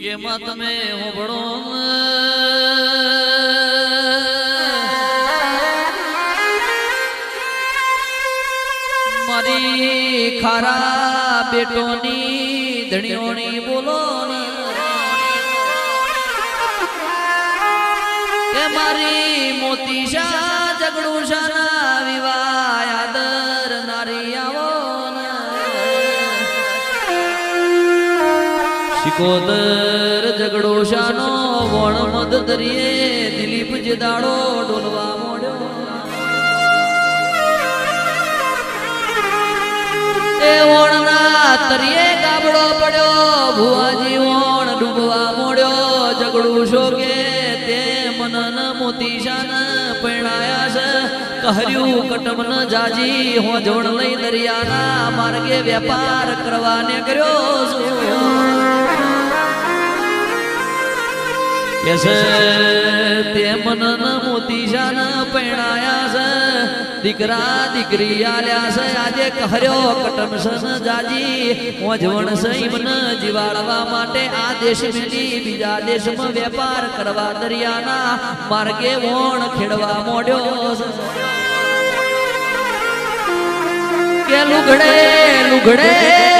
જેમાં તમે હોબળો મારી ખારા બેટોની, ધણીઓની બોલો કે મારી મોતી શા જગડું શાના વિવાહ આદર નારી આવો ને. શિકોદર ઝઘડો શાનો, વણ મદ દરિયે દિલીપ જે દાડો ડોલવા મોડ્યો. એ વણના તરિયે ગાબડો પડ્યો, ભુવાજી વણ ડૂબવા મોડ્યો. ઝઘડું શોકે તે મનન મોતી શાન પરણાયા છે કહર્યું કટમન જાજી, હોજવણ લઈ દરિયાના માર્ગે વેપાર કરવાને કર્યો છે તે મનન મોતી દીકરા દીકરી આલ્યા આજે કહર્યો કટમ મન જીવાડવા માટે આ દેશ બીજા દેશમાં વેપાર કરવા દરિયાના માર્ગે વણ ખેડવા મોડ્યો કે લુઘડે લુગડે.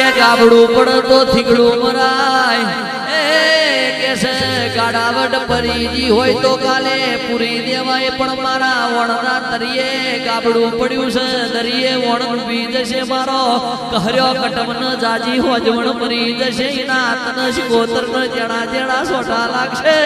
કે ગાબડું પડતો થીગડું મરાય. એ છે ગાડાવડ પરીજી હોય તો કાલે પૂરી દેવાય, પણ મારા વણના તરીએ ગાબડું પડ્યું છે, દરિયે વણ ડૂબી જશે મારો. કહર્યો ન જાજી, હોજવણ મરી જશે. ના તન શિકોતર ન જણા જણા સોટા લાગશે.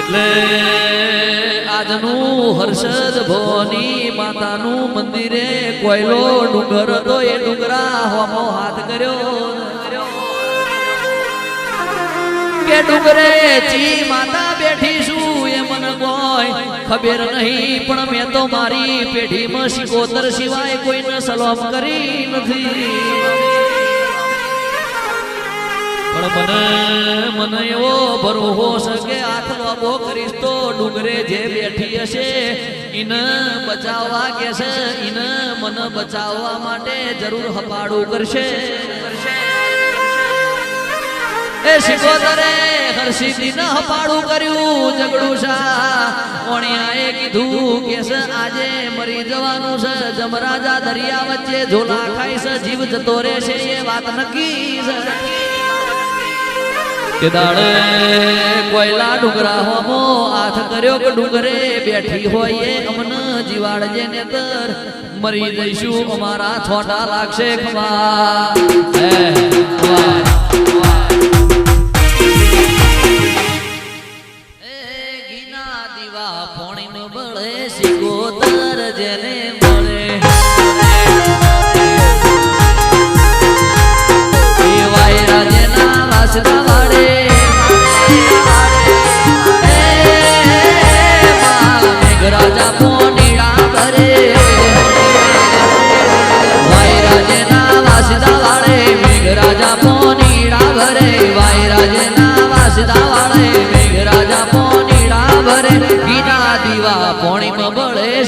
એટલે આજનું હર્ષદ ભવાની માતાનું મંદિરે કોયલો ડુંગર તો એ ડુંગરા હોમો હાથ કર્યો. કે ડુંગરે ચી માતા બેઠી છું એ મને કોઈ ખબર નહીં, પણ મેં તો મારી પેઢીમાં શિકોતર સિવાય કોઈને સલામ કરી નથી. પણ મને મને એવો ભરોહો શકે કે લોબો કરીશ તો ડુંગરે જે બેઠી હશે, ઈને બચાવવા કે છે મને બચાવવા માટે જરૂર હપાડું કરશે. એ શિકોતરે હર્ષિદી ન હપાડું કર્યું, ઝઘડું શા કોણિયાએ કીધું કે આજે મરી જવાનું છે, જમરાજા દરિયા વચ્ચે ઝોલા ખાય છે, જીવ જતો રહેશે, એ વાત નક્કી છે. કે દાડે કોયલા ડુંગરા હોમો હાથ કર્યો કે ડુંગરે બેઠી હોય એ અમન જીવાડજે ને તર મરી જઈશું અમારા છોટા લાગશે ખમા ઘીના દીવા પોણીનું બળે સિકોતર જેને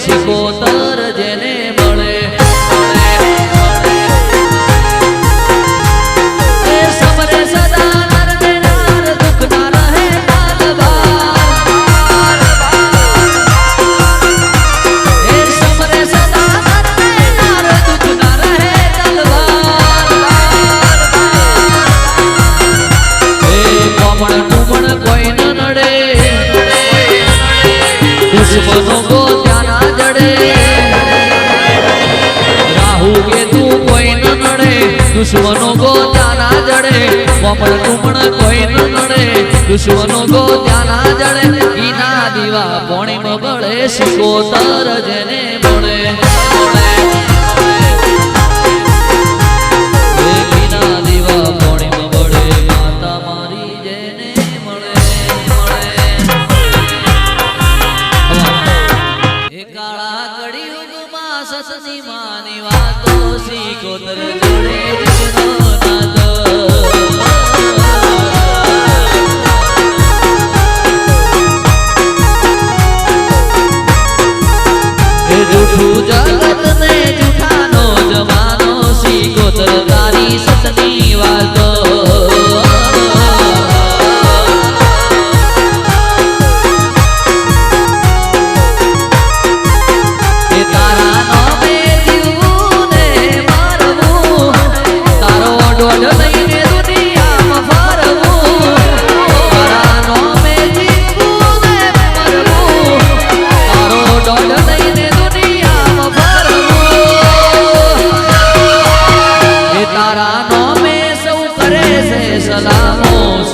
શિકોતર જેને દુશ્મનો ગો ત્યાંના જડે, કોમળ ટુમણ કોઈ ન નડે. દુશ્મનો ગો ત્યાંના જડે, ઈના દીવા પોણી બળે શિકોતર જેને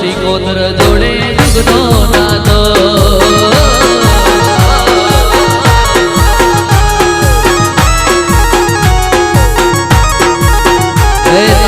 સિકોતર જોડે જુગનો નાતો. Hey